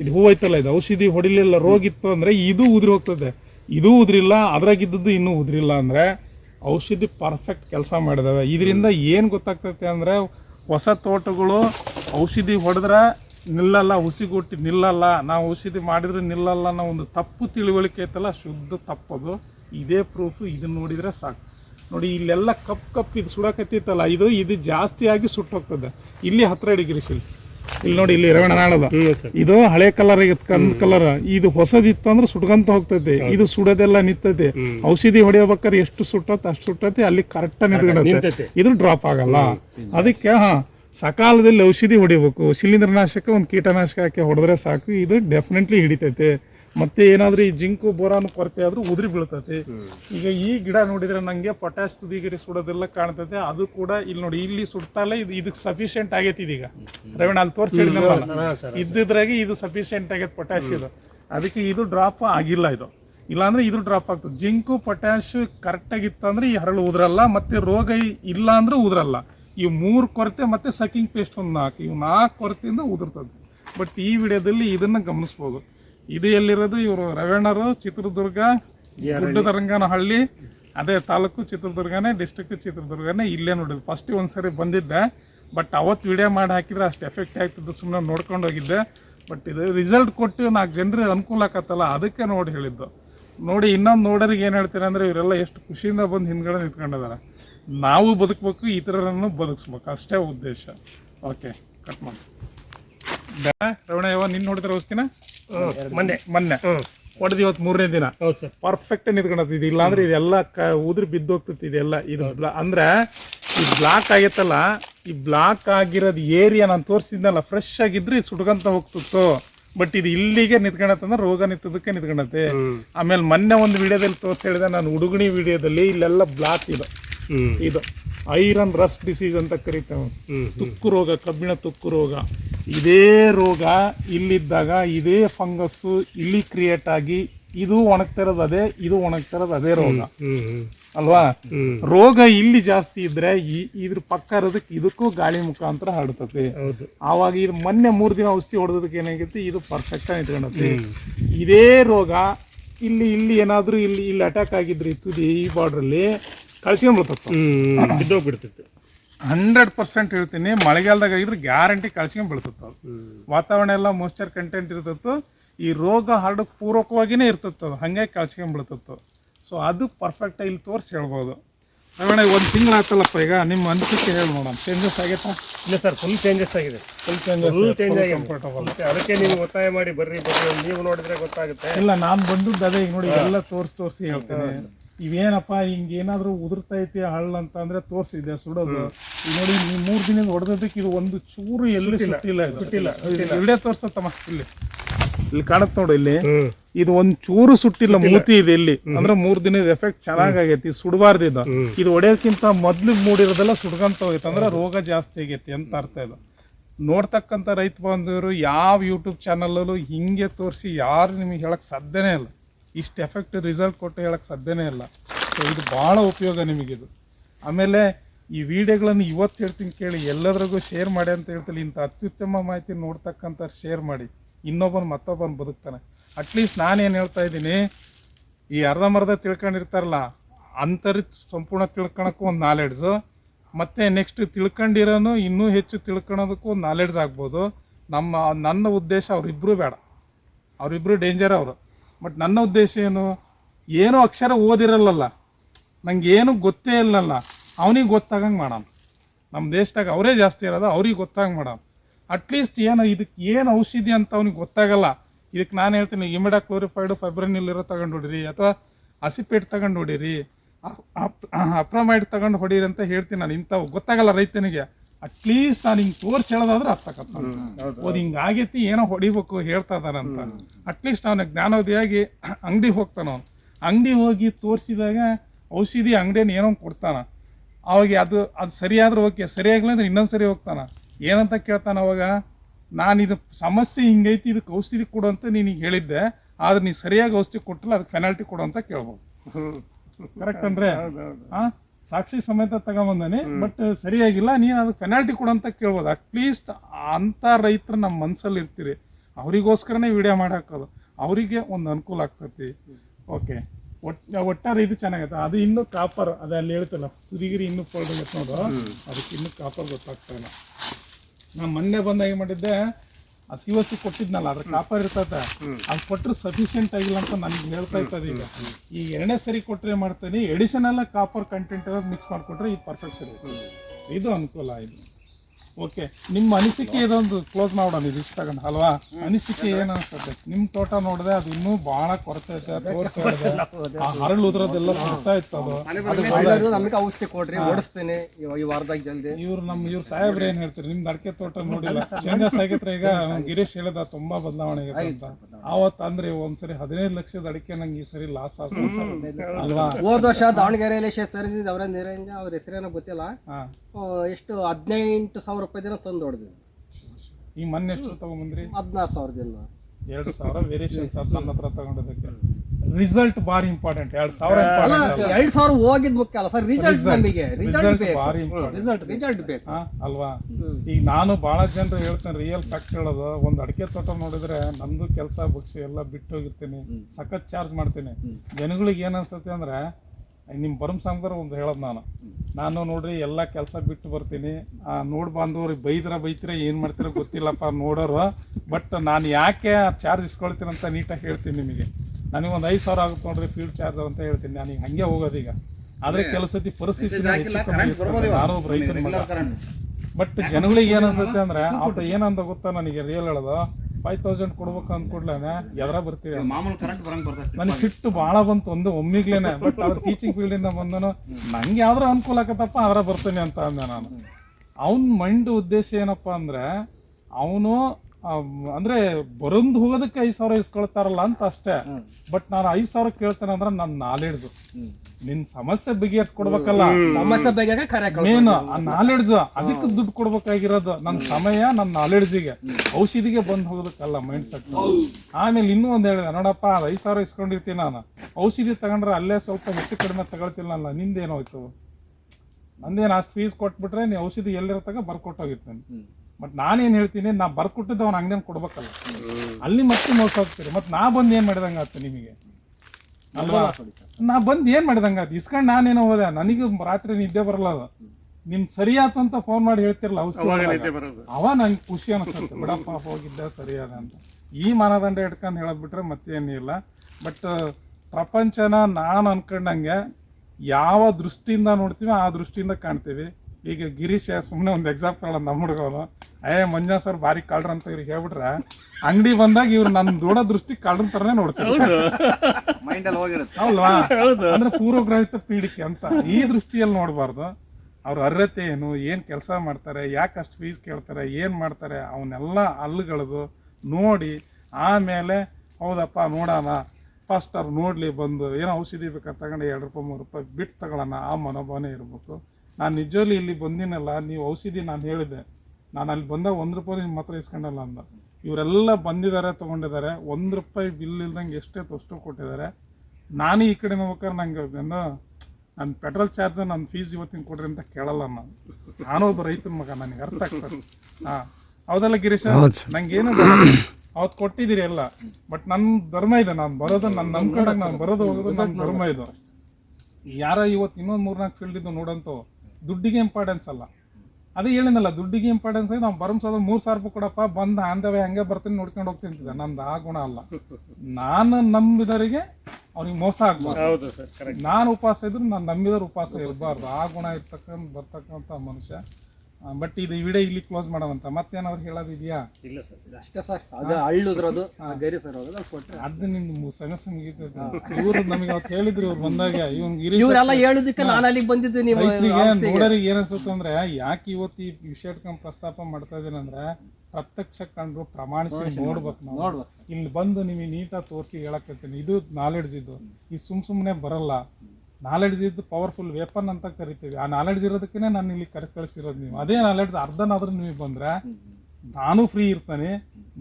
ಇದು ಹೂವು ಐತಲ್ಲ, ಇದು ಔಷಧಿ ಹೊಡಿಲಿಲ್ಲ, ರೋಗ ಇತ್ತು ಅಂದ್ರೆ ಇದು ಉದುರಿ ಹೋಗ್ತದೆ. ಇದು ಉದುರಿಲ್ಲ, ಅದ್ರಾಗಿದ್ದದ್ದು ಇನ್ನೂ ಉದುರಿಲ್ಲ ಅಂದ್ರೆ ಔಷಧಿ ಪರ್ಫೆಕ್ಟ್ ಕೆಲಸ ಮಾಡಿದಾವೆ. ಇದರಿಂದ ಏನು ಗೊತ್ತಾಗ್ತೈತೆ ಅಂದ್ರೆ ಹೊಸ ತೋಟಗಳು ಔಷಧಿ ಹೊಡೆದ್ರೆ ನಿಲ್ಲಲ್ಲ ಹುಸಿಗುಟ್ಟಿ ನಿಲ್ಲಲ್ಲ. ನಾವು ಔಷಧಿ ಮಾಡಿದರೆ ನಿಲ್ಲಲ್ಲ ಅನ್ನೋ ಒಂದು ತಪ್ಪು ತಿಳುವಳಿಕೆ ಐತಲ್ಲ, ಶುದ್ಧ ತಪ್ಪದು. ಇದೇ ಪ್ರೂಫು ಇದನ್ನು ನೋಡಿದರೆ ಸಾಕು. ನೋಡಿ, ಇಲ್ಲೆಲ್ಲ ಕಪ್ ಕಪ್ ಇದು ಸುಡಕತ್ತಿತ್ತಲ್ಲ ಇದು ಇದು ಜಾಸ್ತಿಯಾಗಿ ಸುಟ್ಟೋಗ್ತದೆ. ಇಲ್ಲಿ ಹತ್ತಿರ ಡಿಗ್ರಿ ಸಿಲ್ ಇಲ್ಲಿ ನೋಡಿ ಇಲ್ಲಿ ರವಣ ನಾಳದ ಇದು ಹಳೆ ಕಲರ್ ಆಗಿತ್ತು ಕಂದ್ ಕಲರ್ ಇದು ಹೊಸದಿತ್ತು ಅಂದ್ರೆ ಸುಟ್ಕೊಂತ ಹೋಗ್ತೈತಿ. ಇದು ಸುಡೋದೆಲ್ಲ ನಿಂತೈತಿ. ಔಷಧಿ ಹೊಡೆಯಬೇಕಾದ್ರೆ ಎಷ್ಟು ಸುಟ್ಟತ್ತೆ ಅಷ್ಟು ಸುಟ್ಟತ್ತೆ ಅಲ್ಲಿ ಕರೆಕ್ಟ್ ನಿಂತ್ಕೊಂಡೈತೆ. ಇದು ಡ್ರಾಪ್ ಆಗಲ್ಲ. ಅದಕ್ಕೆ ಹಾ ಸಕಾಲದಲ್ಲಿ ಔಷಧಿ ಹೊಡಿಬೇಕು. ಶಿಲೀಂಧ್ರನಾಶಕ ಒಂದು ಕೀಟನಾಶಕ ಹಾಕಿ ಹೊಡೆದ್ರೆ ಸಾಕು. ಇದು ಡೆಫಿನೆಟ್ಲಿ ಹಿಡಿತೈತೆ. ಮತ್ತೆ ಏನಾದ್ರೂ ಈ ಜಿಂಕು ಬೋರಾನು ಕೊರತೆ ಆದ್ರೂ ಉದುರಿ ಬೀಳ್ತತಿ. ಈಗ ಈ ಗಿಡ ನೋಡಿದ್ರೆ ನಂಗೆ ಪೊಟ್ಯಾಶ್ ತುದಿಗಿರಿ ಸುಡೋದೆಲ್ಲ ಕಾಣ್ತೈತೆ. ಅದು ಕೂಡ ಇಲ್ಲಿ ನೋಡಿ ಇಲ್ಲಿ ಸುಡ್ತಾಲೆ ಇದು ಇದಕ್ಕೆ ಸಫಿಶಿಯಂಟ್ ಆಗೈತಿ ಇದೀಗ. ರವೀಣ ಅಲ್ಲಿ ತೋರಿಸಿ ಇದ್ದಿದ್ರಾಗೆ ಇದು ಸಫಿಶಿಯಂಟ್ ಆಗೈತೆ ಪೊಟ್ಯಾಶ್ ಇದು. ಅದಕ್ಕೆ ಇದು ಡ್ರಾಪ್ ಆಗಿಲ್ಲ ಇದು. ಇಲ್ಲಾಂದ್ರೆ ಇದು ಡ್ರಾಪ್ ಆಗ್ತದೆ. ಜಿಂಕು ಪೊಟ್ಯಾಶ್ ಕರೆಕ್ಟ್ ಆಗಿತ್ತು ಅಂದ್ರೆ ಈ ಹರಳು ಉದ್ರಲ್ಲ ಮತ್ತೆ ರೋಗ ಇಲ್ಲ ಅಂದ್ರೆ ಉದ್ರಲ್ಲ. ಈ ಮೂರು ಕೊರತೆ ಮತ್ತೆ ಸಕಿಂಗ್ ಪೇಸ್ಟ್ ಒಂದು ನಾಲ್ಕು. ಇವು ನಾಲ್ಕು ಕೊರತೆಯಿಂದ ಉದುರ್ತದೆ. ಬಟ್ ಈ ವಿಡಿಯೋದಲ್ಲಿ ಇದನ್ನ ಗಮನಿಸ್ಬೋದು. ಇದು ಎಲ್ಲಿರೋದು? ಇವರು ರವೇಣರು ಚಿತ್ರದುರ್ಗ ಗುಡ್ಡದರಂಗನಹಳ್ಳಿ ಅದೇ ತಾಲೂಕು ಚಿತ್ರದುರ್ಗನೇ ಡಿಸ್ಟ್ರಿಕ್ಟ್ ಚಿತ್ರದುರ್ಗನೇ ಇಲ್ಲೇ ನೋಡಿದ್ದು. ಫಸ್ಟ್ ಒಂದ್ಸರಿ ಬಂದಿದ್ದೆ ಬಟ್ ಅವತ್ತು ವಿಡಿಯೋ ಮಾಡಿ ಹಾಕಿದ್ರೆ ಅಷ್ಟು ಎಫೆಕ್ಟ್ ಆಗ್ತಿದ್ದು ಸುಮ್ಮನೆ ನೋಡ್ಕೊಂಡು ಹೋಗಿದ್ದೆ. ಬಟ್ ಇದು ರಿಸಲ್ಟ್ ಕೊಟ್ಟು ನಾಲ್ಕು ಜನರಿಗೆ ಅನುಕೂಲ ಆಕತ್ತಲ್ಲ ಅದಕ್ಕೆ ನೋಡಿ ಹೇಳಿದ್ದು. ನೋಡಿ ಇನ್ನೊಂದು ನೋಡೋರಿಗೆ ಏನು ಹೇಳ್ತೀರ ಅಂದರೆ ಇವರೆಲ್ಲ ಎಷ್ಟು ಖುಷಿಯಿಂದ ಬಂದು ಹಿಂದ್ಗಡೆ ನಿಂತ್ಕೊಂಡಿದ್ದಾರೆ. ನಾವು ಬದುಕಬೇಕು ಈ ಥರನೂ ಬದುಕಿಸ್ಬೇಕು. ಅಷ್ಟೇ ಉದ್ದೇಶ. ಓಕೆ ಕಟ್ ಮಾಡಿ. ರವಣ ಯಾವ ನಿನ್ನ ನೋಡಿದ್ರೆ ಔಷಧಿನ ಮೊನ್ನೆ ಮೊನ್ನೆ. ಹೊಡೆದು ಇವತ್ತು ಮೂರನೇ ದಿನ. ಹೌದು ಸರ್. ಪರ್ಫೆಕ್ಟ್ ನಿಂತ್ಕೊಂಡತಿ ಇದು ಇಲ್ಲಾಂದ್ರೆ ಇದೆಲ್ಲ ಕ ಉದುರಿ ಬಿದ್ದೋಗ್ತೈತಿ ಇದೆಲ್ಲ. ಇದು ಬ್ಲಾ- ಅಂದ್ರೆ ಈ ಬ್ಲಾಕ್ ಆಗೈತಲ್ಲ ಈ ಬ್ಲಾಕ್ ಆಗಿರೋದು ಏರಿಯಾ ನಾನು ತೋರಿಸಿದ್ನಲ್ಲ ಫ್ರೆಶ್ ಆಗಿದ್ರೆ ಇದು ಸುಟ್ಕೊಂತ ಹೋಗ್ತಿತ್ತು. ಬಟ್ ಇದು ಇಲ್ಲಿಗೆ ನಿಂತ್ಕೊಂಡತ್ತಂದ್ರೆ ರೋಗ ನಿಂತದಕ್ಕೆ ನಿಂತ್ಕೊಂಡತ್ತೆ. ಆಮೇಲೆ ಮೊನ್ನೆ ಒಂದು ವಿಡಿಯೋದಲ್ಲಿ ತೋರಿಸಿ ಹೇಳಿದೆ ನಾನು ಹುಡುಗಣಿ ವಿಡಿಯೋದಲ್ಲಿ ಇಲ್ಲೆಲ್ಲ ಬ್ಲಾಕ್ ಇದು. ಇದು ಐರನ್ ರಸ್ಟ್ ಡಿಸೀಸ್ ಅಂತ ಕರಿತೇವೆ ತುಕ್ಕು ರೋಗ ಕಬ್ಬಿಣ ತುಕ್ಕು ರೋಗ. ಇದೇ ರೋಗ ಇಲ್ಲಿದ್ದಾಗ ಇದೇ ಫಂಗಸ್ಸು ಇಲ್ಲಿ ಕ್ರಿಯೇಟ್ ಆಗಿ ಇದು ಒಣಗ್ತಿರೋದು ಅದೇ ಇದು ಒಣಗ್ತಿರೋದು ಅದೇ ರೋಗ. ಅಲ್ವಾ? ರೋಗ ಇಲ್ಲಿ ಜಾಸ್ತಿ ಇದ್ರೆ ಇದ್ರ ಪಕ್ಕ ಇರೋದಕ್ಕೆ ಇದಕ್ಕೂ ಗಾಳಿ ಮುಖಾಂತರ ಹರಡ್ತದೆ ಹೌದು. ಆವಾಗ ಇದು ಮೊನ್ನೆ ಮೂರು ದಿನ ಔಷಧಿ ಹೊಡೆದಕ್ಕೆ ಏನಾಗೈತಿ ಇದು ಪರ್ಫೆಕ್ಟ್ ಆಗಿ ಇಟ್ಕೊಂಡತಿ ಇದೇ ರೋಗ ಇಲ್ಲಿ ಇಲ್ಲಿ ಏನಾದರೂ ಇಲ್ಲಿ ಇಲ್ಲಿ ಅಟ್ಯಾಕ್ ಆಗಿದ್ರೆ ತುದಿ ಈ ಬಾರ್ಡ್ರಲ್ಲಿ ಕಳ್ಸ್ಕೊಂಡ್ಬಿಡ್ತತ್ತ ಹ್ಞೂ ಬಿದ್ದೋಗ್ಬಿಡ್ತಿತ್ತು ಹಂಡ್ರೆಡ್ ಪರ್ಸೆಂಟ್ ಹೇಳ್ತೀನಿ ಮಳೆಗಾಲದಾಗ ಆಗಿದ್ರೆ ಗ್ಯಾರಂಟಿ ಕಳ್ಸ್ಕೊಂಡ್ ಬೀಳ್ತತ್ತು ಅದು. ವಾತಾವರಣ ಎಲ್ಲ ಮೋಶ್ಚರ್ ಕಂಟೆಂಟ್ ಇರ್ತತ್ತು. ಈ ರೋಗ ಹರಡಕ್ಕೆ ಪೂರಕವಾಗಿನೇ ಇರ್ತತ್ತು ಅದು. ಹಂಗೆ ಕಳ್ಸ್ಕೊಂಡ್ ಬೀಳ್ತತ್ತು. ಸೊ ಅದು ಪರ್ಫೆಕ್ಟ್ ಇಲ್ಲಿ ತೋರಿಸಿ ಹೇಳ್ಬೋದು. ರವಣ ಒಂದು ತಿಂಗಳಾಯ್ತಲ್ಲಪ್ಪ ಈಗ? ನಿಮ್ಮ ಅನಿಸಿಕೆ ಹೇಳಿ ನೋಡೋಣ. ಚೇಂಜಸ್ ಆಗೈತಾ? ಇಲ್ಲ ಸರ್ ಫುಲ್ ಚೇಂಜಸ್ ಆಗಿದೆ. ಫುಲ್ ಚೇಂಜಸ್ ಫುಲ್ ಚೇಂಜ್ ಆಗಿದೆ. ಕಂಫರ್ಟಬಲ್ ಅದಕ್ಕೆ ನೀವು ಒತ್ತಾಯ ಮಾಡಿ ಬರ್ರಿ ಬರ್ರಿ ನೀವು ನೋಡಿದ್ರೆ ಗೊತ್ತಾಗುತ್ತೆ. ಇಲ್ಲ ನಾನು ಬಂದದ್ದು ಅದೇ ಈಗ ನೋಡಿ ಎಲ್ಲ ತೋರಿಸಿ ತೋರಿಸಿ ಹೇಳ್ತೇನೆ. ಇವೇನಪ್ಪ ಹಿಂಗೆ ಏನಾದರೂ ಉದುರ್ತೈತಿ ಹಳ್ಳ ಅಂತ ಅಂದ್ರೆ ತೋರಿಸಿದೆ ಸುಡೋದು. ಈಗ ನೋಡಿ ನೀವು ಮೂರು ದಿನದ ಹೊಡೆದಕ್ಕೆ ಇದು ಒಂದು ಚೂರು ಎಲ್ಲಿ ಸುಟ್ಟಿಲ್ಲ. ಸುಟ್ಟಿಲ್ಲ ವಿಡಿಯೋ ತೋರ್ಸತ್ತಮ್ಮ ಇಲ್ಲಿ. ಇಲ್ಲಿ ಕಾಣತ್ ನೋಡಿ ಇಲ್ಲಿ. ಇದು ಒಂದ್ ಚೂರು ಸುಟ್ಟಿಲ್ಲ ಮೂತಿ ಇದೆ ಇಲ್ಲಿ. ಅಂದ್ರೆ ಮೂರ್ ದಿನದ ಎಫೆಕ್ಟ್ ಚೆನ್ನಾಗೈತಿ ಸುಡಬಾರ್ದು ಇದು. ಇದು ಹೊಡೆಯೋಕ್ಕಿಂತ ಮೊದ್ಲು ಮೂಡಿರೋದೆಲ್ಲ ಸುಡ್ಕಂತ ಹೋಗೈತೆ. ಅಂದ್ರೆ ರೋಗ ಜಾಸ್ತಿ ಆಗೈತಿ ಅಂತ ಅರ್ಥ ಇದು. ನೋಡ್ತಕ್ಕಂಥ ರೈತ ಬಂದವರು ಯಾವ ಯೂಟ್ಯೂಬ್ ಚಾನಲಲ್ಲೂ ಹಿಂಗೆ ತೋರಿಸಿ ಯಾರು ನಿಮಗೆ ಹೇಳಕ್ ಸಾಧ್ಯನೇ ಇಲ್ಲ. ಇಷ್ಟು ಎಫೆಕ್ಟ್ ರಿಸಲ್ಟ್ ಕೊಟ್ಟು ಹೇಳಕ್ಕೆ ಸಾಧ್ಯನೇ ಇಲ್ಲ. ಸೊ ಇದು ಭಾಳ ಉಪಯೋಗ ನಿಮಗಿದು. ಆಮೇಲೆ ಈ ವಿಡಿಯೋಗಳನ್ನು ಇವತ್ತು ಹೇಳ್ತೀನಿ ಕೇಳಿ, ಎಲ್ಲದ್ರಾಗೂ ಶೇರ್ ಮಾಡಿ ಅಂತ ಹೇಳ್ತೀನಿ. ಇಂಥ ಅತ್ಯುತ್ತಮ ಮಾಹಿತಿ ನೋಡ್ತಕ್ಕಂಥ ಶೇರ್ ಮಾಡಿ. ಇನ್ನೊಬ್ಬನ ಮತ್ತೊಬ್ಬನ ಬದುಕ್ತಾನೆ. ಅಟ್ಲೀಸ್ಟ್ ನಾನೇನು ಹೇಳ್ತಾ ಇದ್ದೀನಿ, ಈ ಅರ್ಧಂಬರ್ಧ ತಿಳ್ಕೊಂಡಿರ್ತಾರಲ್ಲ ಅಂತರ್ ಸಂಪೂರ್ಣ ತಿಳ್ಕೊಳಕ್ಕೂ ಒಂದು ನಾಲೆಡ್ಜು ಮತ್ತು ನೆಕ್ಸ್ಟ್ ತಿಳ್ಕೊಂಡಿರೋನು ಇನ್ನೂ ಹೆಚ್ಚು ತಿಳ್ಕೊಳೋದಕ್ಕೂ ಒಂದು ನಾಲೆಡ್ಜ್ ಆಗ್ಬೋದು. ನಮ್ಮ, ನನ್ನ ಉದ್ದೇಶ ಅವರಿಬ್ಬರೂ ಬೇಡ. ಅವರಿಬ್ಬರು ಡೇಂಜರ್ ಅವರು. ಬಟ್ ನನ್ನ ಉದ್ದೇಶ ಏನು? ಏನೋ ಅಕ್ಷರ ಓದಿರಲ್ಲಲ್ಲ. ನಂಗೆ ಏನು ಗೊತ್ತೇ ಇಲ್ಲಲ್ಲ. ಅವನಿಗೆ ಗೊತ್ತಾಗಂಗೆ ಮಾಡೋಣ. ನಮ್ಮ ದೇಶದಾಗ ಅವರೇ ಜಾಸ್ತಿ ಇರೋದು, ಅವ್ರಿಗೆ ಗೊತ್ತಾಗಂಗೆ ಮಾಡೋಣ. ಅಟ್ಲೀಸ್ಟ್ ಏನು ಇದಕ್ಕೆ ಏನು ಔಷಧಿ ಅಂತ ಅವ್ನಿಗೆ ಗೊತ್ತಾಗಲ್ಲ. ಇದಕ್ಕೆ ನಾನು ಹೇಳ್ತೀನಿ ಇಮಿಡಾ ಕ್ಲೋರಿಫೈಡು ಫೈಬ್ರನಿಲ್ ಇರೋ ತಗೊಂಡು ಹೊಡಿರಿ, ಅಥವಾ ಹಸಿಪೇಟ್ ತಗೊಂಡು ಹೊಡೀರಿ ಅಪ್ರಮೈಡ್ ತಗೊಂಡು ಹೊಡೀರಿ ಅಂತ ಹೇಳ್ತೀನಿ ನಾನು ಇಂಥವು. ಗೊತ್ತಾಗಲ್ಲ ರೈತನಿಗೆ. ಅಟ್ಲೀಸ್ಟ್ ನಾನು ಹಿಂಗೆ ತೋರ್ಸಿ ಹೇಳೋದಾದ್ರೆ ಅರ್ಥ ಓದ್ ಹಿಂಗೆ ಆಗೈತಿ ಏನೋ ಹೊಡಿಬೇಕು ಹೇಳ್ತಾ ಇದಾರಂತ ಅಟ್ಲೀಸ್ಟ್ ಅವನ ಜ್ಞಾನೋದಯಾಗಿ ಅಂಗಡಿ ಹೋಗ್ತಾನ ಅವನು. ಅಂಗಡಿ ಹೋಗಿ ತೋರಿಸಿದಾಗ ಔಷಧಿ ಅಂಗಡಿಯನ್ನು ಏನೋ ಕೊಡ್ತಾನ. ಅವಾಗ ಅದು ಅದು ಸರಿಯಾದ್ರೆ ಓಕೆ ಸರಿಯಾಗಲಿಲ್ಲ ಅಂದ್ರೆ ಇನ್ನೊಂದು ಸರಿ ಹೋಗ್ತಾನ. ಏನಂತ ಕೇಳ್ತಾನೆ ಅವಾಗ ನಾನು ಇದು ಸಮಸ್ಯೆ ಹಿಂಗೈತಿ ಇದಕ್ಕೆ ಔಷಧಿ ಕೊಡು ಅಂತ ನೀನು ಹೇಳಿದ್ದೆ ಆದ್ರೆ ನೀ ಸರಿಯಾಗಿ ಔಷಧಿ ಕೊಟ್ಟಿಲ್ಲ ಅದಕ್ಕೆ ಪೆನಾಲ್ಟಿ ಕೊಡು ಅಂತ ಕೇಳ್ಬೋದು. ಕರೆಕ್ಟ್ ಅಂದ್ರೆ? ಆ? ಸಾಕ್ಷಿ ಸಮೇತ ತಗೊಂಬಂದಾನೆ ಬಟ್ ಸರಿಯಾಗಿಲ್ಲ. ನೀನು ಅದಕ್ಕೆ ಪೆನಾಲ್ಟಿ ಕೊಡು ಅಂತ ಕೇಳ್ಬೋದು ಅಟ್ಲೀಸ್ಟ್ ಅಂತ ರೈತರು ನಮ್ಮ ಮನ್ಸಲ್ಲಿ ಇರ್ತೀರಿ. ಅವರಿಗೋಸ್ಕರನೇ ವಿಡಿಯೋ ಮಾಡಾಕೋದು. ಅವರಿಗೆ ಒಂದು ಅನುಕೂಲ ಆಗ್ತೈತಿ. ಓಕೆ ಒಟ್ಟು ಒಟ್ಟಾರೆ ಇದು ಚೆನ್ನಾಗೈತೆ. ಅದು ಇನ್ನೂ ಕಾಪರ್ ಅದೇ ಅಲ್ಲಿ ಹೇಳ್ತಲ್ಲ ತುದಿಗಿರಿ ಇನ್ನೂ ಫೋಲ್ಡ್ ನೋಡು ಅದಕ್ಕೆ ಇನ್ನೂ ಕಾಪರ್ ಗೊತ್ತಾಗ್ತಾ ಇಲ್ಲ. ನಾನು ಮೊನ್ನೆ ಬಂದಾಗ ಮಾಡಿದ್ದೆ ಆ ಸಿ ಸಿ ಕೊಟ್ಟಿದ್ನಲ್ಲ ಅದ್ರ ಕಾಪರ್ ಇರ್ತದೆ. ಅದು ಕೊಟ್ಟರೆ ಸಫಿಷಿಯೆಂಟ್ ಆಗಿಲ್ಲ ಅಂತ ನನಗೆ ಹೇಳ್ತಾ ಇರ್ತದೆ ಈಗ. ಈ ಎರಡನೇ ಸರಿ ಕೊಟ್ಟರೆ ಮಾಡ್ತೀನಿ ಎಡಿಷನಲ್ಲ ಕಾಪರ್ ಕಂಟೆಂಟ್ ಮಿಕ್ಸ್ ಮಾಡಿಕೊಟ್ರೆ ಇದು ಪರ್ಫೆಕ್ಟ್ ಇರ್ತದೆ ಇದು ಅನುಕೂಲ ಇದು ಓಕೆ ನಿಮ್ಮ ಅನಿಸಿಕೆ ಇದೊಂದು ಕ್ಲೋಸ್ ಮಾಡೋಣ ಇದು ಇಷ್ಟ ತಗೊಂಡು ಅಲ್ವಾ? ಅನಿಸಿಕೆ ಏನು ಅನ್ಸುತ್ತೆ? ನಿಮ್ಮ ತೋಟ ನೋಡಿದೆ ಅದು ಇನ್ನೂ ಬಹಳ ಕೊರತೆ ತೋರ್ಸ್ತಾ ಇದೆ. ಆ ಹರಳು ಉದ್ರದೆಲ್ಲ ಬರ್ತಾ ಇತ್ತು ಅದು. ನಮಗೆ ಔಷಧಿ ಕೊಡ್ರಿ ಓಡಿಸ್ತೀನಿ ಈ ವಾರದಾಗ ಜಲ್ದಿ. ಇವ್ರು ನಮ್ಮ ಇವ್ರು ಸಾಹೇಬ್ರು ಏನ್ ಹೇಳ್ತಾರೆ? ನಿಮ್ದು ಅಡಿಕೆ ತೋಟ ನೋಡಿಲ್ಲ. ಚೇಂಜಸ್ ಆಗಿದ್ರೆ ಈಗ ಗಿರೀಶ್ ಹೇಳಿದ ತುಂಬಾ ಬದಲಾವಣೆ ಇದೆ ಅಂತ. ಆವತ್ತು ಅಂದ್ರೆ ಒಂದ್ಸರಿ ಹದಿನೈದು ಲಕ್ಷದ ಅಡಿಕೆ ನಂಗೆ ಈ ಸರಿ ಲಾಸ್ ಆಗ್ತದೆ ಅಲ್ವಾ? ಹೋದ ವರ್ಷ ದಾವಣಗೆರೆಯಲ್ಲಿ ಅವರ ಅವ್ರ ಹೆಸರೇನೋ ಗೊತ್ತಿಲ್ಲ. ಎಷ್ಟು ಹದಿನೆಂಟು ಸಾವಿರ ರೂಪಾಯಿ ದಿನ ತಂದು ಹೊಡೆದಿದ್ದು ಈ ಮೊನ್ನೆ ಎಷ್ಟು ತಗೊಂಬಂದ್ರಿ? ಹದಿನಾರು ಸಾವಿರ ದಿನ ಎರಡು ಸಾವಿರ ವೇರಿಯೇಷನ್ಸ್ ನನ್ನ ಹತ್ರ ತಗೊಂಡಿದ್ದಕ್ಕೆ. ರಿಸಲ್ಟ್ ಬಾರಿ ಇಂಪಾರ್ಟೆಂಟ್ ಎರಡು ಸಾವಿರ ಎರಡು ಸಾವಿರ ಹೋಗಿದ್ ಮುಖ್ಯ ಅಲ್ಲ ಸರ್ ರಿಸಲ್ಟ್ ನಮಗೆ ರಿಸಲ್ಟ್ ಬೇಕು. ಬಾರಿ ರಿಸಲ್ಟ್ ರಿಸಲ್ಟ್ ಬೇಕು. ಹಾ ಅಲ್ವಾ? ಈಗ ನಾನು ಬಹಳ ಜನರು ಹೇಳ್ತೇನೆ ರಿಯಲ್ ಫ್ಯಾಕ್ಟ್ ಹೇಳೋದು ಒಂದು ಅಡಿಕೆ ತೋಟ ನೋಡಿದ್ರೆ ನಂದು ಕೆಲಸ ಬುಕ್ಸಿ ಎಲ್ಲ ಬಿಟ್ಟು ಹೋಗಿರ್ತೀನಿ ಸಖತ್ ಚಾರ್ಜ್ ಮಾಡ್ತೀನಿ. ಜನಗಳಿಗೆ ಏನ್ ಅನ್ಸುತ್ತೆ ಅಂದ್ರೆ ನಿಮ್ ಬರಮ್ ಒಂದು ಹೇಳೋದು ನಾನು. ನಾನು ನೋಡ್ರಿ ಎಲ್ಲ ಕೆಲಸ ಬಿಟ್ಟು ಬರ್ತೀನಿ. ಆ ನೋಡ್ ಬಂದವ್ರಿಗೆ ಬೈದ್ರ ಬೈತೀರ ಏನು ಮಾಡ್ತೀರ ಗೊತ್ತಿಲ್ಲಪ್ಪ ನೋಡೋರು. ಬಟ್ ನಾನು ಯಾಕೆ ಚಾರ್ಜ್ ಇಸ್ಕೊಳ್ತೀನಿ ಅಂತ ನೀಟಾಗಿ ಹೇಳ್ತೀನಿ ನಿಮಗೆ. ನನಗೆ ಒಂದು ಐದು ಸಾವಿರ ಆಗುತ್ತೆ ನೋಡ್ರಿ ಫೀಲ್ಡ್ ಚಾರ್ಜ್ ಅಂತ ಹೇಳ್ತೀನಿ. ನಾನು ಈಗ ಹಂಗೆ ಹೋಗೋದೀಗ ಆದರೆ ಕೆಲವು ಸತಿ ಪರಿಸ್ಥಿತಿ ನಾನು ಒಬ್ಬ ರೈತನ ಮಗ. ಬಟ್ ಜನಗಳಿಗೆ ಏನು ಅನ್ಸುತ್ತೆ ಅಂದ್ರೆ ಅವ್ರು ಏನಂದ ಗೊತ್ತಾ ನನಗೆ ರಿಯಲ್ ಹೇಳೋದು? ಫೈವ್ ತೌಸಂಡ್ ಕೊಡ್ಬೇಕು ಕೂಡಲೇ ಎದ್ರ ಬರ್ತೀವಿ. ಮಾಮೂಲು ಕರೆಂಟ್ ಬರಂಗ್ ನನಗೆ ಸಿಟ್ಟು ಭಾಳ ಬಂತು ಒಂದು ಒಮ್ಮಿಗ್ಲೇನೆ ಬಟ್ ಅವ್ರ ಟೀಚಿಂಗ್ ಫೀಲ್ಡ್ ಇಂದ ಬಂದನು. ನಂಗೆ ಯಾವ್ದ್ರ ಅನುಕೂಲ ಆಗತ್ತಪ್ಪ ಅದರ ಬರ್ತೀನಿ ಅಂತ ಅಂದೆ ನಾನು. ಅವನ ಮೈಂಡ್ ಉದ್ದೇಶ ಏನಪ್ಪ ಅಂದ್ರೆ ಅವನು ಅಂದ್ರೆ ಬರಂದು ಹೋಗೋದಕ್ಕೆ ಐದು ಸಾವಿರ ಇಸ್ಕೊಳ್ತಾರಲ್ಲ ಅಂತ ಅಷ್ಟೇ. ಬಟ್ ನಾನು ಐದು ಸಾವಿರ ಕೇಳ್ತೇನೆ ಅಂದ್ರೆ ನನ್ನ ನಾಲೆಡ್ಜು. ನಿನ್ ಸಮಸ್ಯೆ ಬಗೆಹರಿಸ್ಕೊಡ್ಬೇಕಲ್ಲ ಸಮಸ್ಯೆ ಬಗ್ಗೆ ಕರೆ ಮೇನ್ ಆ ನಾಲೆಡ್ಜ್ ಅದಕ್ಕೆ ದುಡ್ಡು ಕೊಡ್ಬೇಕಾಗಿರೋದು. ನನ್ನ ಸಮಯ ನನ್ನ ನಾಲೆಡ್ಜಿಗೆ. ಔಷಧಿಗೆ ಬಂದ್ ಹೋಗೋದಕ್ಕಲ್ಲ ಮೈಂಡ್ ಸೆಟ್ ಆಮೇಲೆ ಇನ್ನೂ ಒಂದ್ ಹೇಳಿದೆ ನೋಡಪ್ಪ ಅದು ಐದು ಸಾವಿರ ಇಸ್ಕೊಂಡಿರ್ತೀನಿ ನಾನು. ಔಷಧಿ ತಗೊಂಡ್ರೆ ಅಲ್ಲೇ ಸ್ವಲ್ಪ ಹೆಚ್ಚು ಕಡಿಮೆ ತಗೊಳ್ತಿಲ್ಲ ನಿಂದೇನೋಯ್ತು ನಂದೇನು ಅಷ್ಟು ಫೀಸ್ ಕೊಟ್ಬಿಟ್ರೆ ನೀವು ಔಷಧಿ ಎಲ್ಲಿರ್ತಾಗ ಬರ್ಕೊಟ್ಟೋಗಿರ್ತೀನಿ. ಬಟ್ ನಾನೇನ್ ಹೇಳ್ತೀನಿ ನಾ ಬರ್ಕೊಟ್ಟಿದ್ದ ಅವ್ನು ಹಂಗೇನು ಕೊಡ್ಬೇಕಲ್ಲ. ಅಲ್ಲಿ ಮತ್ತೆ ಮೋಸ ಹೋಗ್ತೀರಿ ಮತ್ತೆ ನಾ ಬಂದು ಏನ್ ಮಾಡಿದಂಗ ಆತ ನಿಮಗೆ? ಅಲ್ವಾ? ನಾ ಬಂದು ಏನ್ ಮಾಡಿದಂಗ ಆತ? ಇಸ್ಕೊಂಡ್ ನಾನೇನೋ ಹೋದೆ. ನನಗೆ ರಾತ್ರಿ ನಿದ್ದೆ ಬರಲ್ಲ ಅದು. ನಿಮ್ ಸರಿ ಅಂತ ಫೋನ್ ಮಾಡಿ ಹೇಳ್ತಿರಲ್ಲ ಅವ ನಂಗೆ ಖುಷಿ ಅನಿಸುತ್ತೆ. ಬಿಡಪ್ಪ ಹೋಗಿದ್ದ ಸರಿಯಾದ ಅಂತ. ಈ ಮಾನದಂಡ ಇಟ್ಕೊಂಡು ಹೇಳದ್ ಬಿಟ್ರೆ ಮತ್ತೇನಿಲ್ಲ ಬಟ್ ಪ್ರಪಂಚನ ನಾನು ಅನ್ಕೊಂಡಂಗೆ ಯಾವ ದೃಷ್ಟಿಯಿಂದ ನೋಡ್ತೀವಿ ಆ ದೃಷ್ಟಿಯಿಂದ ಕಾಣ್ತೀವಿ. ಈಗ ಗಿರೀಶ್ ಸುಮ್ಮನೆ ಒಂದು ಎಕ್ಸಾಂಪಲ್ ನಮ್ಮ ಹುಡುಗರು ಅಯ್ಯ ಮಂಜಾ ಸರ್ ಭಾರಿ ಕಳ್ರ ಅಂತ ಇವ್ರಿಗೆ ಹೇಳ್ಬಿಟ್ರೆ ಅಂಗಡಿ ಬಂದಾಗ ಇವ್ರು ನನ್ನ ದೂಡ ದೃಷ್ಟಿ ಕಳ್ರ ತರನೇ ನೋಡ್ತಾರೆ. ಅಲ್ವಾ ಅಂದ್ರೆ ಪೂರ್ವಗ್ರಹಿತ ಪೀಡಿಕೆ ಅಂತ. ಈ ದೃಷ್ಟಿಯಲ್ಲಿ ನೋಡಬಾರ್ದು. ಅವ್ರ ಅರ್ಹತೆ ಏನು ಏನು ಕೆಲಸ ಮಾಡ್ತಾರೆ ಯಾಕೆ ಅಷ್ಟು ಫೀಸ್ ಕೇಳ್ತಾರೆ ಏನು ಮಾಡ್ತಾರೆ ಅವನ್ನೆಲ್ಲ ಅಲ್ಲುಗಳದು ನೋಡಿ ಆಮೇಲೆ ಹೌದಪ್ಪ ನೋಡೋಣ. ಫಸ್ಟ್ ಅವ್ರು ನೋಡಲಿ ಬಂದು ಏನೋ ಔಷಧಿ ಬೇಕಾದ್ರೆ ತಗೊಂಡು ಎರಡು ರೂಪಾಯಿ ಮೂರು ರೂಪಾಯಿ ಬಿಟ್ಟು ತಗೊಳ್ಳೋಣ ಆ ಮನೋಭಾವನೆ ಇರಬೇಕು. ನಾನು ನಿಜವಲ್ಲಿ ಇಲ್ಲಿ ಬಂದಿನಲ್ಲ ನೀವು ಔಷಧಿ ನಾನು ಹೇಳಿದೆ ನಾನು ಅಲ್ಲಿ ಬಂದಾಗ ಒಂದು ರೂಪಾಯಿ ನಿಮ್ಮ ಹತ್ರ ಇಸ್ಕೊಂಡಲ್ಲ ಅಂದ. ಇವರೆಲ್ಲ ಬಂದಿದ್ದಾರೆ ತೊಗೊಂಡಿದ್ದಾರೆ ಒಂದು ರೂಪಾಯಿ ಬಿಲ್ ಇಲ್ದಂಗೆ ಎಷ್ಟೇ ಅಷ್ಟು ಕೊಟ್ಟಿದ್ದಾರೆ ನಾನು ಈ ಕಡೆ ನೋಡ್ಬೇಕಾದ್ರೆ ನಂಗೆ ಏನು ನನ್ನ ಪೆಟ್ರೋಲ್ ಚಾರ್ಜ್ ನನ್ನ ಫೀಸ್ ಇವತ್ತಿನ ಕೊಡ್ರಿ ಅಂತ ಕೇಳಲ್ಲ ನಾನು ನಾನು ಒಬ್ಬ ರೈತನ ಮಗ ನನಗೆ ಅರ್ಥ ಆಗ್ತದೆ ಹಾಂ. ಹೌದಲ್ಲ ಗಿರೀಶ್? ನಂಗೆ ಏನು ಅವತ್ತು ಕೊಟ್ಟಿದ್ದೀರಿ ಎಲ್ಲ ಬಟ್ ನನ್ನ ಧರ್ಮ ಇದೆ. ನಾನು ಬರೋದು ನನ್ನ ನಂಬ್ಕೊಂಡಾಗ ನಾನು ಬರೋದು ಹೋಗೋದು ನನ್ನ ಧರ್ಮ ಇದು. ಯಾರ ಇವತ್ತು ಇನ್ನೊಂದು ಮೂರ್ನಾಲ್ಕು ಫೀಲ್ಡ್ ಇದ್ದು ನೋಡಂತವು ದುಡ್ಡಿಗೆ ಇಂಪಾರ್ಟೆನ್ಸ್ ಅಲ್ಲ. ಅದೇ ಹೇಳಿನಲ್ಲ ದುಡ್ಡಿಗೆ ಇಂಪಾರ್ಟೆನ್ಸ್ ಆಗಿ ನಾವು ಬರಮ್ಸೋದು ಮೂರು ಸಾವಿರ ರೂಪಾಯಿ ಕೊಡಪ್ಪ ಬಂದು ಆಂದವೆ ಹಂಗೆ ಬರ್ತೀನಿ ನೋಡ್ಕೊಂಡು ಹೋಗ್ತೀನಿ ನಂದು ಆ ಗುಣ ಅಲ್ಲ. ನಾನು ನಂಬಿದವರಿಗೆ ಅವ್ರಿಗೆ ಮೋಸ ಆಗ್ಬಾರ್ದು. ನಾನು ಉಪವಾಸ ಇದ್ರು ನಾನು ನಂಬಿದವ್ರು ಉಪವಾಸ ಇರಬಾರ್ದು. ಆ ಗುಣ ಇರ್ತಕ್ಕಂಥ ಬರ್ತಕ್ಕಂಥ ಮನುಷ್ಯ ಬಟ್ ಇದು ಈ ವಿಡಿಯೋ ಇಲ್ಲಿ ಕ್ಲೋಸ್ ಮಾಡೋವಂತ. ಮತ್ತೇನಾದ್ರು ಹೇಳೋದಿದೆಯಾ ಇಲ್ಲ ಸರ್. ಅಷ್ಟೇ ಸರ್? ಅದು ಅಳ್ಳುದ್ರದು ಗರಿ ಸರ್ ಅದು ಕೊಟ್ಟರೆ ಅದು ನಿಮ್ಮ ಸಣ್ಣ ಸಂಗೀತ ಇವರು ನಮಗೆ ಅವತ್ತು ಹೇಳಿದ್ರು ಇವ್ರು ಬಂದಾಗ ಇವನ್ ಇವರೆಲ್ಲ ಹೇಳೋದಕ್ಕೆ ನಾನು ಅಲ್ಲಿಗೆ ಬಂದಿದ್ದು ನೀವು ನೋಡೋರಿಗೆ ಏನಿಸುತ್ತೆ ಅಂದ್ರೆ ಯಾಕೆ ಇವತ್ತು ಈ ವಿಷಯ ಇಟ್ಕೊಂಡ್ ಪ್ರಸ್ತಾಪ ಮಾಡ್ತಾ ಇದೀನಿ ಅಂದ್ರೆ ಪ್ರತ್ಯಕ್ಷ ಕಂಡ್ರು ಪ್ರಮಾಣಿಸಿ ನೋಡ್ಬೇಕು ನಾವು. ನೋಡ್ಬೇಕು. ಇಲ್ಲಿ ಬಂದು ನಿಮಗೆ ನೀಟಾಗಿ ತೋರಿಸಿ ಹೇಳಕತ್ತೀನಿ ಇದು ನಾಲೆಡ್ಜ್ ಇದು. ಈ ಸುಮ್ ಸುಮ್ಮನೆ ಬರಲ್ಲ. ನಾಲೆಡ್ಜ್ ಇದ್ದು ಪವರ್ಫುಲ್ ವೆಪನ್ ಅಂತ ಕರಿತೀವಿ. ಆ ನಾಲೆಡ್ಜ್ ಇರೋದಕ್ಕೇ ನಾನು ಇಲ್ಲಿ ಕರೆ ಕಳಿಸಿರೋದು ನೀವು. ಅದೇ ನಾಲೆಡ್ಜ್ ಅರ್ಧನಾದ್ರೂ ನಿಮಗೆ ಬಂದ್ರೆ ನಾನು ಫ್ರೀ ಇರ್ತಾನೆ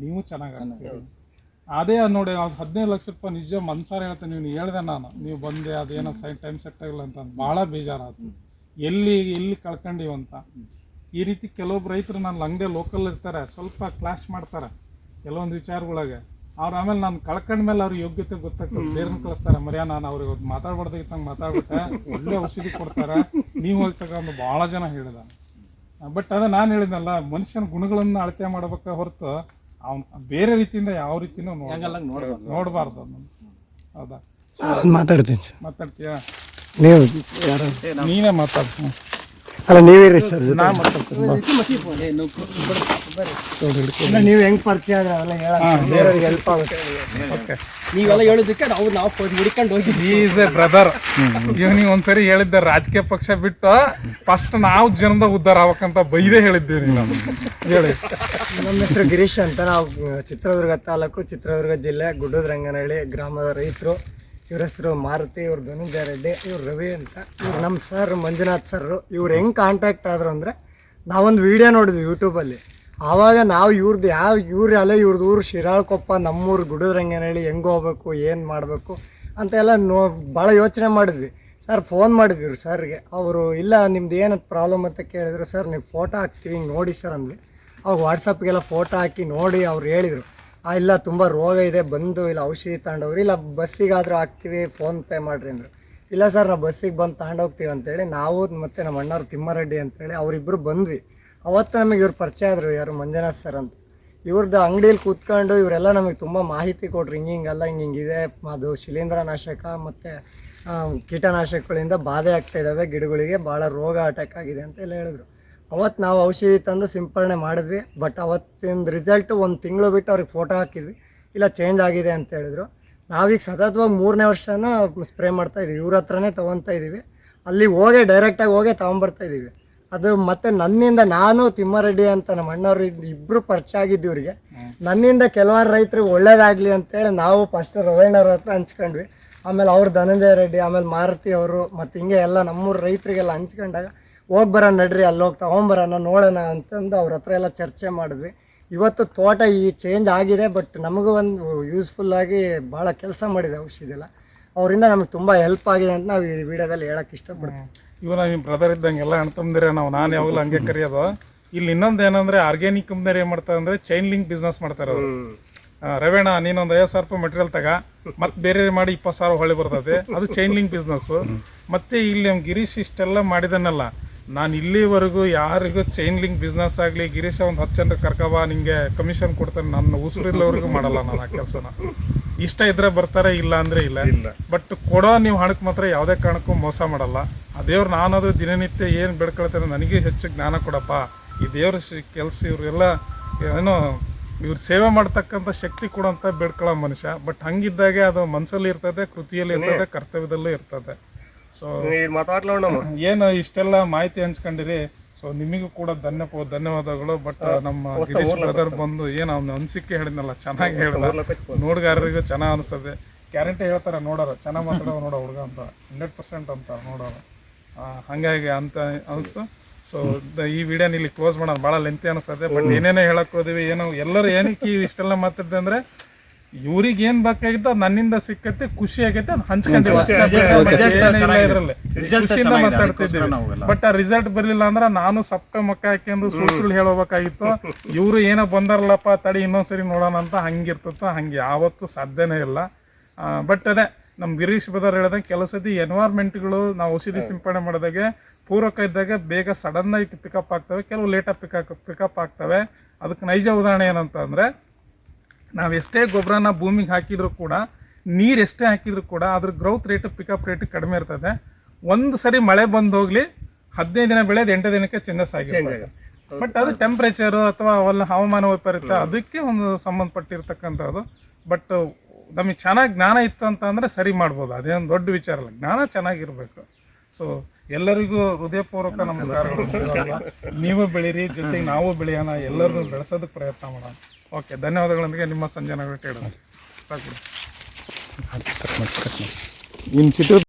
ನೀವು ಚೆನ್ನಾಗಿ ಆಗ್ತೀರಿ ಅದೇ ನೋಡಿ ಅವ್ರು ಹದಿನೈದು ಲಕ್ಷ ರೂಪಾಯಿ ನಿಜ ಮನ್ಸಾರ ಹೇಳ್ತೇನೆ ನೀವು ಹೇಳ್ದೆ ನಾನು. ನೀವು ಬಂದೆ ಅದೇನೋ ಸೈನ್ ಟೈಮ್ ಸೆಟ್ ಆಗಿಲ್ಲ ಅಂತ ಭಾಳ ಬೇಜಾರಾಯ್ತು ಎಲ್ಲಿ ಎಲ್ಲಿ ಕಳ್ಕೊಂಡಿವ್ ಅಂತ? ಈ ರೀತಿ ಕೆಲವೊಬ್ಬ ರೈತರು ನನ್ನ ಅಂಗಡಿ ಲೋಕಲ್ ಇರ್ತಾರೆ ಸ್ವಲ್ಪ ಕ್ಲಾಶ್ ಮಾಡ್ತಾರೆ. ಕೆಲವೊಂದು ವಿಚಾರಗಳಿಗೆ. ಅವ್ರು ಆಮೇಲೆ ನಾನು ಕಳ್ಕೊಂಡ ಮೇಲೆ ಅವ್ರ ಯೋಗ್ಯತೆ ಗೊತ್ತಾಗ್ತದೆ. ಬೇರೆ ಕಳಿಸ್ತಾರೆ. ಮರ್ಯಾ ನಾನು ಅವ್ರಿಗೆ ಮಾತಾಡ್ಬಾರ್ದಾಗಿತ್ತಂಗೆ ಮಾತಾಡ್ಬಿಟ್ಟೆ. ಒಳ್ಳೆ ಔಷಧಿ ಕೊಡ್ತಾರೆ. ನೀವು ಹೋಗಿ ತಗೊಂಡು ಭಾಳ ಜನ ಹೇಳಿದ ಬಟ್ ಅದ ನಾನು ಹೇಳಿದ್ನಲ್ಲ ಮನುಷ್ಯನ ಗುಣಗಳನ್ನು ಅಳತೆ ಮಾಡ್ಬೇಕ ಹೊರತು ಅವ್ನು ಬೇರೆ ರೀತಿಯಿಂದ ಯಾವ ರೀತಿನೂ ನೋಡ ನೋಡಬಾರ್ದು. ಅದನ್ನು ಹೌದಾ? ಮಾತಾಡ್ತೀನಿ ಮಾತಾಡ್ತೀಯಾ? ನೀವು ನೀನೇ ಮಾತಾಡ್ತೀನಿ ಅಲ್ಲ ನೀವಿರಿ ಸರ್ ನಾ ಮಾತಾಡ್ತೀನಿ ನೀವು ಹೆಂಗ್ ಪರಿಚಯ ಆದ್ರೆ? ಅವೆಲ್ಲ ಬೇರೆಯವ್ರಿಗೆ ಹೆಲ್ಪ್ ಆಗುತ್ತೆ. ಓಕೆ. ನೀವೆಲ್ಲ ಹೇಳೋದಕ್ಕೆ ನಾವು ನಾವು ಹುಡ್ಕೊಂಡು ಹೋಗಿದ್ವಿ. ಈಸ್ ಎ ಬ್ರದರ್ ನೀವು ಒಂದ್ಸರಿ ಹೇಳಿದ್ದ ರಾಜಕೀಯ ಪಕ್ಷ ಬಿಟ್ಟು ಫಸ್ಟ್ ನಾವು ಜನದ ಉದ್ಧಾರ ಆಗ್ಬೇಕಂತ ಬೈದೆ ಹೇಳಿದ್ದೀವಿ ನಾವು. ಹೇಳಿ. ನಮ್ಮ ಹೆಸರು ಗಿರೀಶ್ ಅಂತ. ನಾವು ಚಿತ್ರದುರ್ಗ ತಾಲೂಕು ಚಿತ್ರದುರ್ಗ ಜಿಲ್ಲೆ ಗುಡ್ಡದ ರಂಗನಹಳ್ಳಿ ಗ್ರಾಮದ ರೈತರು. ಇವ್ರ ಹೆಸರು ಮಾರುತಿ, ಇವ್ರು ಧನುಂಜಯ ರೆಡ್ಡಿ, ಇವ್ರು ರವಿ ಅಂತ. ಇವ್ರು ನಮ್ಮ ಸರ್ ಮಂಜುನಾಥ್ ಸರ್ ಇವ್ರು ಹೆಂಗೆ ಕಾಂಟ್ಯಾಕ್ಟ್ ಆದರು ಅಂದರೆ ನಾವೊಂದು ವಿಡಿಯೋ ನೋಡಿದ್ವಿ ಯೂಟ್ಯೂಬಲ್ಲಿ ಆವಾಗ ನಾವು ಇವ್ರದ್ದು ಯಾವ ಇವ್ರು ಅಲ್ಲೇ ಇವ್ರದ್ದು ಊರು ಶಿರಾಳ್ಕೊಪ್ಪ, ನಮ್ಮೂರು ಹೇಳಿ ಹೆಂಗೆ ಹೋಗ್ಬೇಕು, ಏನು ಮಾಡಬೇಕು ಅಂತೆಲ್ಲ ನೋ ಭಾಳ ಯೋಚನೆ ಮಾಡಿದ್ವಿ. ಸರ್ ಫೋನ್ ಮಾಡಿದ್ವಿ ಇವ್ರು ಸರ್ಗೆ ಅವರು, ಇಲ್ಲ, ನಿಮ್ದು ಏನು ಪ್ರಾಬ್ಲಮ್ ಅಂತ ಕೇಳಿದ್ರು ಸರ್ ನೀವು ಫೋಟೋ ಹಾಕ್ತೀವಿ, ಹಿಂಗೆ ನೋಡಿ ಸರ್ ಅಂದ್ವಿ. ಅವಾಗ ವಾಟ್ಸಪ್ಗೆಲ್ಲ ಫೋಟೋ ಹಾಕಿ ನೋಡಿ ಅವ್ರು ಹೇಳಿದರು. ಇಲ್ಲ, ತುಂಬ ರೋಗ ಇದೆ, ಬಂದು ಇಲ್ಲ, ಔಷಧಿ ತಗೊಂಡವ್ರು, ಇಲ್ಲ, ಬಸ್ಸಿಗಾದರೂ ಹಾಕ್ತೀವಿ ಫೋನ್ ಪೇ ಮಾಡಿರಿ ಅಂದರು. ಇಲ್ಲ ಸರ್, ನಾವು ಬಸ್ಸಿಗೆ ಬಂದು ತಗೊಂಡೋಗ್ತೀವಿ ಅಂತೇಳಿ, ನಾವು ಮತ್ತು ನಮ್ಮ ಅಣ್ಣವ್ರು ತಿಮ್ಮರೆಡ್ಡಿ ಅಂತೇಳಿ ಅವರಿಬ್ಬರು ಬಂದ್ವಿ. ಅವತ್ತು ನಮಗೆ ಇವ್ರು ಪರಿಚಯ ಆದರು, ಯಾರು ಮಂಜುನಾಥ್ ಸರ್ ಅಂತ. ಇವ್ರದ್ದು ಅಂಗಡಿಯಲ್ಲಿ ಕೂತ್ಕೊಂಡು ಇವರೆಲ್ಲ ನಮಗೆ ತುಂಬ ಮಾಹಿತಿ ಕೊಟ್ರು ಹಿಂಗೆ ಹಿಂಗೆಲ್ಲ ಹಿಂಗೆ ಹಿಂಗಿದೆ ಅದು ಶಿಲೀಂಧ್ರನಾಶಕ ಮತ್ತು ಕೀಟನಾಶಕಗಳಿಂದ ಬಾಧೆ ಆಗ್ತಾ ಇದ್ದಾವೆ ಗಿಡಗಳಿಗೆ ಭಾಳ ರೋಗ ಅಟ್ಯಾಕ್ ಆಗಿದೆ ಅಂತ ಎಲ್ಲ ಹೇಳಿದ್ರು. ಅವತ್ತು ನಾವು ಔಷಧಿ ತಂದು ಸಿಂಪರಣೆ ಮಾಡಿದ್ವಿ ಬಟ್ ಅವತ್ತಿನ ರಿಸಲ್ಟ್ ಒಂದು ತಿಂಗಳು ಬಿಟ್ಟು ಅವ್ರಿಗೆ ಫೋಟೋ ಹಾಕಿದ್ವಿ. ಇಲ್ಲ ಚೇಂಜ್ ಆಗಿದೆ ಅಂತ ಹೇಳಿದ್ರು. ನಾವೀಗ ಸತತವಾಗಿ ಮೂರನೇ ವರ್ಷನ ಸ್ಪ್ರೇ ಮಾಡ್ತಾ ಇದ್ದೀವಿ ಇವ್ರ ಹತ್ರನೇ ತೊಗೊತಾ ಇದ್ದೀವಿ ಅಲ್ಲಿ ಹೋಗಿ ಡೈರೆಕ್ಟಾಗಿ ಹೋಗಿ ತೊಗೊಂಬರ್ತಾ ಇದ್ದೀವಿ ಅದು ಮತ್ತು ನನ್ನಿಂದ ನಾನು ತಿಮ್ಮಾರೆಡ್ಡಿ ಅಂತ ನಮ್ಮ ಅಣ್ಣವ್ರು ಇಬ್ಬರು ಪರಿಚಯ ಆಗಿದ್ದು ಇವ್ರಿಗೆ. ನನ್ನಿಂದ ಕೆಲವಾರು ರೈತರಿಗೆ ಒಳ್ಳೇದಾಗಲಿ ಅಂತೇಳಿ ನಾವು ಫಸ್ಟ್ ರವಣ್ಣವ್ರ ಹತ್ರ ಹಂಚ್ಕೊಂಡ್ವಿ. ಆಮೇಲೆ ಅವ್ರು ಧನಂಜಯ ರೆಡ್ಡಿ, ಆಮೇಲೆ ಮಾರುತಿ ಅವರು ಮತ್ತು ಹಿಂಗೆ ಎಲ್ಲ ನಮ್ಮೂರು ರೈತರಿಗೆಲ್ಲ ಹಂಚ್ಕೊಂಡಾಗ ಹೋಗಿ ಬರೋಣ ನಡ್ರಿ ಅಲ್ಲಿ ಹೋಗಿ ತೊಗೊಂಬರೋಣ ನೋಡೋಣ ಅಂತಂದು ಅವ್ರ ಹತ್ರ ಎಲ್ಲ ಚರ್ಚೆ ಮಾಡಿದ್ವಿ. ಇವತ್ತು ತೋಟ ಈ ಚೇಂಜ್ ಆಗಿದೆ ಬಟ್ ನಮಗೂ ಒಂದು ಯೂಸ್ಫುಲ್ ಆಗಿ ಭಾಳ ಕೆಲಸ ಮಾಡಿದೆ ಔಷಧಿಲ್ಲ ಅವರಿಂದ ನಮಗೆ ತುಂಬ ಹೆಲ್ಪ್ ಆಗಿದೆ ಅಂತ ನಾವು ಈ ವಿಡಿಯೋದಲ್ಲಿ ಹೇಳಕ್ಕೆ ಇಷ್ಟಪಡ್ತೀವಿ. ಇವನ ನಿಮ್ಮ ಬ್ರದರ್ ಇದ್ದಂಗೆಲ್ಲ ಅಣ್ತಂದಿರ ನಾವು ನಾನು ಯಾವಾಗಲೂ ಹಂಗೆ ಕರೆಯೋದು. ಇಲ್ಲಿ ಇನ್ನೊಂದು ಏನಂದರೆ ಆರ್ಗ್ಯಾನಿಕ್ ಕಂಪ್ನಿಯರ್ ಏನು ಮಾಡ್ತಾರೆ ಅಂದ್ರೆ ಚೈನ್ ಲಿಂಕ್ ಬಿಸ್ನೆಸ್ ಮಾಡ್ತಾರೆ ಅವರು. ರವೇಣ ನೀನೊಂದು ಐವತ್ತು ಸಾವಿರ ರೂಪಾಯಿ ಮೆಟೀರಿಯಲ್ ತಗ. ಮತ್ತೆ ಬೇರೆ ಮಾಡಿ ಇಪ್ಪತ್ತು ಸಾವಿರ ಹೊಳೆ ಬರ್ತದೆ. ಅದು ಚೈನ್ ಲಿಂಕ್ ಬಿಸ್ನೆಸ್ಸು ಮತ್ತು ಇಲ್ಲಿ ನಮ್ಮ ಗಿರೀಶ್ ಇಷ್ಟೆಲ್ಲ ಮಾಡಿದನಲ್ಲ. ನಾನು ಇಲ್ಲಿವರೆಗೂ ಯಾರಿಗೂ ಚೈನ್ ಲಿಂಕ್ ಬಿಸ್ನೆಸ್ ಆಗಲಿ ಗಿರೀಶ ಒಂದು ಹತ್ತು ಜನರು ಕರ್ಕಬಾ ನಿಮಗೆ ಕಮಿಷನ್ ಕೊಡ್ತಾನೆ ನನ್ನ ಉಸಿರಿಲ್ಲವ್ರಿಗೂ ಮಾಡಲ್ಲ ನಾನು ಆ ಕೆಲಸನ. ಇಷ್ಟ ಇದ್ರೆ ಬರ್ತಾರೆ ಇಲ್ಲ ಅಂದರೆ ಇಲ್ಲ. ಬಟ್ ಕೊಡೋ ನೀವು ಹಣಕ್ಕೆ ಮಾತ್ರ ಯಾವುದೇ ಕಾರಣಕ್ಕೂ ಮೋಸ ಮಾಡಲ್ಲ. ಆ ದೇವ್ರು ನಾನದು ದಿನನಿತ್ಯ ಏನು ಬೆಳ್ಕೊಳ್ತೇನೆ ನನಗೆ ಹೆಚ್ಚು ಜ್ಞಾನ ಕೊಡಪ್ಪ. ಈ ದೇವ್ರ ಕೆಲಸ ಇವರೆಲ್ಲ ಏನೋ ಇವ್ರು ಸೇವೆ ಮಾಡ್ತಕ್ಕಂಥ ಶಕ್ತಿ ಕೊಡೋಂಥ ಬೇಡ್ಕೊಳ್ಳೋ ಮನುಷ್ಯ. ಬಟ್ ಹಂಗಿದ್ದಾಗೆ ಅದು ಮನಸ್ಸಲ್ಲಿ ಇರ್ತದೆ ಕೃತಿಯಲ್ಲಿ ಇರ್ತದೆ ಕರ್ತವ್ಯದಲ್ಲೂ ಇರ್ತದೆ. ಸೊ ಮಾತಾಡ್ಲೋಣ ಏನು ಇಷ್ಟೆಲ್ಲ ಮಾಹಿತಿ ಹಂಚ್ಕೊಂಡಿರಿ? ಸೊ ನಿಮಗೂ ಕೂಡ ಧನ್ಯ ಧನ್ಯವಾದಗಳು. ಬಟ್ ನಮ್ಮ ಗಿರೀಶ್ ಬ್ರದರ್ ಬಂದು ಏನು ಅವ್ನ ಅನಿಸಿಕೆ ಹೇಳಿದ್ನಲ್ಲ ಚೆನ್ನಾಗಿ ಹೇಳಿದ. ನೋಡ್ಗಾರರಿಗೂ ಚೆನ್ನಾಗಿ ಅನಿಸ್ತದೆ. ಗ್ಯಾರಂಟಿ ಹೇಳ್ತಾರೆ ನೋಡೋರು. ಚೆನ್ನಾಗಿ ಮಾತಾಡೋ ನೋಡೋ ಹುಡುಗ ಅಂತ. ಹಂಡ್ರೆಡ್ ಪರ್ಸೆಂಟ್ ಅಂತ ನೋಡೋರು. ಹಾಗಾಗಿ ಅಂತ ಅನಿಸ್ತು. ಸೊ ಈ ವಿಡಿಯೋನ ಇಲ್ಲಿ ಕ್ಲೋಸ್ ಮಾಡೋದು ಭಾಳ ಲೆಂತಿ ಅನಿಸ್ತದೆ. ಬಟ್ ಏನೇನೋ ಹೇಳಕ್ ಹೋದಿವಿ. ಏನೋ ಎಲ್ಲರೂ ಏನಕ್ಕೆ ಇಷ್ಟೆಲ್ಲ ಮಾತಾಡ್ದೆ ಅಂದ್ರೆ ಇವ್ರಿಗೆ ಏನ್ ಬೇಕಾಗಿತ್ತು ಅದು ನನ್ನಿಂದ ಸಿಕ್ಕತ್ತೆ ಖುಷಿ ಆಗೈತೆ ಅದು ಹಂಚ್ಕೊಂತೀವಿ. ಅಷ್ಟೇ ಮತ್ತೆ ಏನಿಲ್ಲ ಇದ್ರಲ್ಲಿ. ಖುಷಿಯಿಂದ ಮಾತಾಡ್ತಿದ್ದೀವಿ. ಬಟ್ ಆ ರಿಸಲ್ಟ್ ಬರ್ಲಿಲ್ಲ ಅಂದ್ರೆ ನಾನು ಸಪ್ತ ಮಕ್ಕ ಹಾಕೊಂಡು ಸುಳ್ಳು ಸುಳ್ಳು ಹೇಳಬೇಕಾಗಿತ್ತು. ಇವ್ರು ಏನೋ ಬಂದಾರಲ್ಲಪ್ಪ ತಡಿ ಇನ್ನೊಂದ್ಸರಿ ನೋಡೋಣ ಅಂತ ಹಂಗಿರ್ತತ್ತ ಹಂಗೆ ಯಾವತ್ತು ಸಾಧ್ಯನೇ ಇಲ್ಲ. ಬಟ್ ಅದೇ ನಮ್ಮ ಗಿರೀಶ್ ಬದರ್ ಹೇಳ್ದಂಗೆ ಕೆಲವು ಸತಿ ಎನ್ವೈರ್ಮೆಂಟ್ಗಳು ನಾವು ಔಷಧಿ ಸಿಂಪಡಣೆ ಮಾಡಿದಾಗೆ ಪೂರಕ ಇದ್ದಾಗ ಬೇಗ ಸಡನ್ನಾಗಿ ಪಿಕಪ್ ಆಗ್ತವೆ ಕೆಲವು ಲೇಟಾಗಿ ಪಿಕಪ್ ಪಿಕಪ್ ಆಗ್ತವೆ. ಅದಕ್ಕೆ ನೈಜ ಉದಾಹರಣೆ ಏನಂತ ಅಂದರೆ ನಾವು ಎಷ್ಟೇ ಗೊಬ್ಬರನ ಭೂಮಿಗೆ ಹಾಕಿದರೂ ಕೂಡ ನೀರು ಎಷ್ಟೇ ಹಾಕಿದರೂ ಕೂಡ ಅದ್ರ ಗ್ರೌತ್ ರೇಟ್ ಪಿಕಪ್ ರೇಟ್ ಕಡಿಮೆ ಇರ್ತದೆ. ಒಂದು ಸರಿ ಮಳೆ ಬಂದು ಹೋಗಲಿ ಹದಿನೈದು ದಿನ ಬೆಳೆದು ಎಂಟು ದಿನಕ್ಕೆ ಚೇಂಜಸ್ ಆಗಿದೆ ಬಟ್ ಅದು ಟೆಂಪ್ರೇಚರು ಅಥವಾ ಅವೆಲ್ಲ ಹವಾಮಾನ ವೈಪರೀತ್ಯ ಅದಕ್ಕೆ ಒಂದು ಸಂಬಂಧಪಟ್ಟಿರ್ತಕ್ಕಂಥದ್ದು. ಬಟ್ ನಮಗೆ ಚೆನ್ನಾಗಿ ಜ್ಞಾನ ಇತ್ತು ಅಂತ ಅಂದರೆ ಸರಿ ಮಾಡ್ಬೋದು. ಅದೇನು ದೊಡ್ಡ ವಿಚಾರ ಅಲ್ಲ. ಜ್ಞಾನ ಚೆನ್ನಾಗಿರ್ಬೇಕು. ಸೊ ಎಲ್ಲರಿಗೂ ಹೃದಯಪೂರ್ವಕ ನಮಸ್ಕಾರ. ನೀವು ಬೆಳೀರಿ ಜೊತೆಗೆ ನಾವು ಬೆಳೆಯೋಣ. ಎಲ್ಲರನ್ನೂ ಬೆಳೆಸೋದಕ್ಕೆ ಪ್ರಯತ್ನ ಮಾಡೋಣ. ಓಕೆ ಧನ್ಯವಾದಗಳೊಂದಿಗೆ ನಿಮ್ಮ ಸಂಜೆ ನಗರ ಸಾಕು. ಇನ್ನು ಚಿತ್ರ